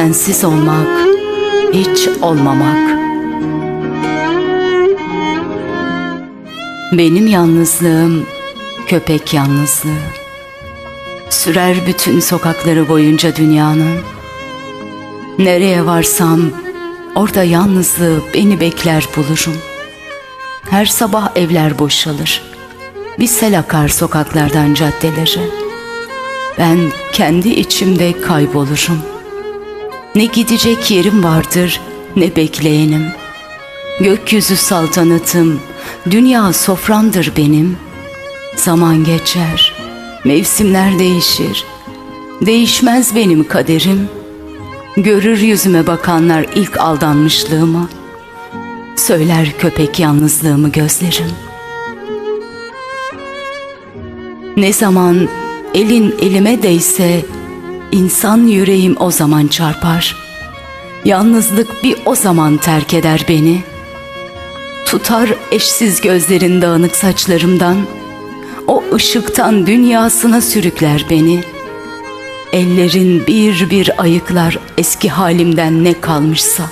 sensiz olmak, hiç olmamak. Benim yalnızlığım köpek yalnızlığı. Sürer bütün sokakları boyunca dünyanın. Nereye varsam orada yalnızlığı beni bekler bulurum. Her sabah evler boşalır. Bir sel akar sokaklardan caddelere. Ben kendi içimde kaybolurum. Ne gidecek yerim vardır ne bekleyenim. Gökyüzü saltanatım, dünya soframdır benim. Zaman geçer, mevsimler değişir. Değişmez benim kaderim. Görür yüzüme bakanlar ilk aldanmışlığımı. Söyler köpek yalnızlığımı gözlerim. Ne zaman elin elime değse insan yüreğim o zaman çarpar. Yalnızlık bir o zaman terk eder beni. Tutar eşsiz gözlerin dağınık saçlarımdan. O ışıktan dünyasına sürükler beni. Ellerin bir bir ayıklar eski halimden ne kalmışsa.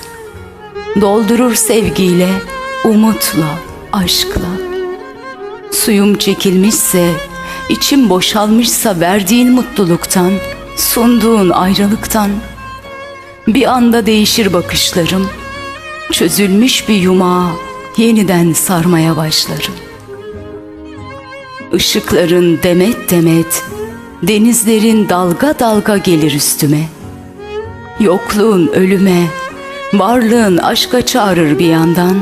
Doldurur sevgiyle, umutla, aşkla. Suyum çekilmişse, içim boşalmışsa verdiğin mutluluktan, sunduğun ayrılıktan. Bir anda değişir bakışlarım. Çözülmüş bir yumağa yeniden sarmaya başlarım. Işıkların demet demet, denizlerin dalga dalga gelir üstüme. Yokluğun ölüme, varlığın aşka çağırır bir yandan.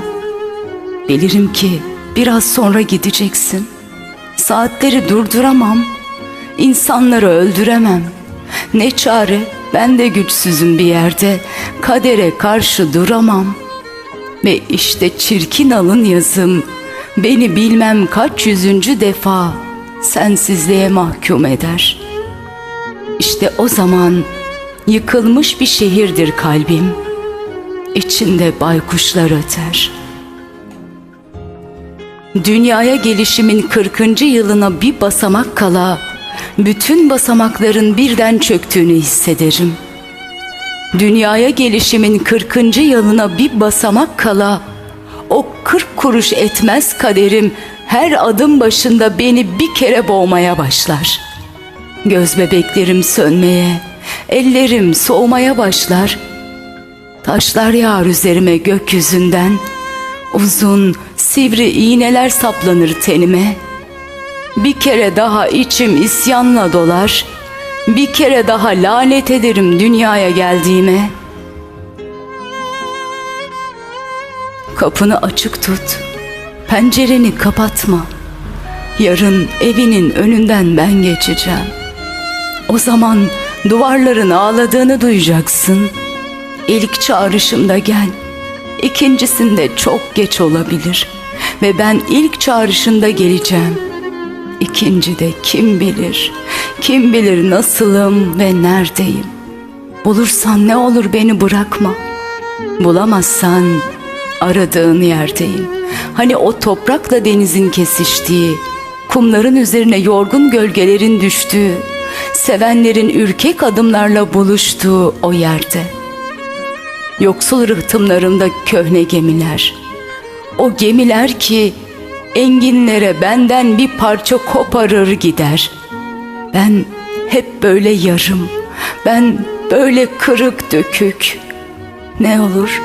Bilirim ki biraz sonra gideceksin. Saatleri durduramam, insanları öldüremem. Ne çare, ben de güçsüzüm bir yerde, kadere karşı duramam. Ve işte çirkin alın yazım, beni bilmem kaç yüzüncü defa sensizliğe mahkum eder. İşte o zaman yıkılmış bir şehirdir kalbim, içinde baykuşlar öter. Dünyaya gelişimin 40. yılına bir basamak kala, bütün basamakların birden çöktüğünü hissederim. Dünyaya gelişimin 40. yılına bir basamak kala, o 40 kuruş etmez kaderim her adım başında beni bir kere boğmaya başlar. Göz bebeklerim sönmeye, ellerim soğumaya başlar. Taşlar yağar üzerime gökyüzünden, uzun, sivri iğneler saplanır tenime. Bir kere daha içim isyanla dolar, bir kere daha lanet ederim dünyaya geldiğime. Kapını açık tut, pencereni kapatma. Yarın evinin önünden ben geçeceğim. O zaman duvarların ağladığını duyacaksın. İlk çağrışımda gel. İkincisinde çok geç olabilir ve ben ilk çağrışında geleceğim. İkinci de kim bilir, kim bilir nasılım ve neredeyim. Bulursan ne olur beni bırakma. Bulamazsan aradığın yerdeyim. Hani o toprakla denizin kesiştiği, kumların üzerine yorgun gölgelerin düştüğü, sevenlerin ürkek adımlarla buluştuğu o yerde. Yoksul rıhtımlarımda köhne gemiler. O gemiler ki enginlere benden bir parça koparır gider. Ben hep böyle yarım, ben böyle kırık dökük. Ne olur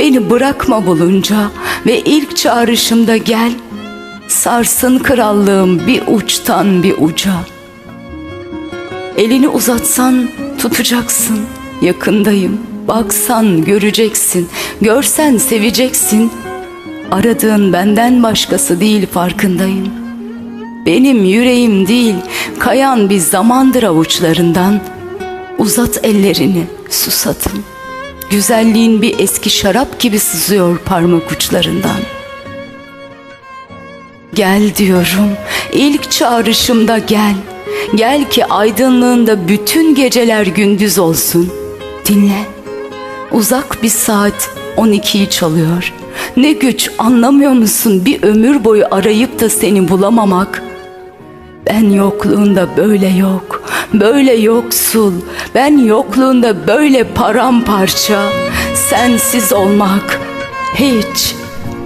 beni bırakma bulunca ve ilk çağrışımda gel. Sarsın krallığım bir uçtan bir uca. Elini uzatsan tutacaksın, yakındayım. Baksan göreceksin, görsen seveceksin. Aradığın benden başkası değil farkındayım. Benim yüreğim değil, kayan bir zamandır avuçlarından. Uzat ellerini, susatım. Güzelliğin bir eski şarap gibi sızıyor parmak uçlarından. Gel diyorum, ilk çağrışımda gel. Gel ki aydınlığında bütün geceler gündüz olsun. Dinle. Uzak bir saat 12'yi çalıyor. Ne güç anlamıyor musun bir ömür boyu arayıp da seni bulamamak. Ben yokluğunda böyle yok, böyle yoksul. Ben yokluğunda böyle paramparça. Sensiz olmak, hiç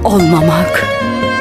olmamak.''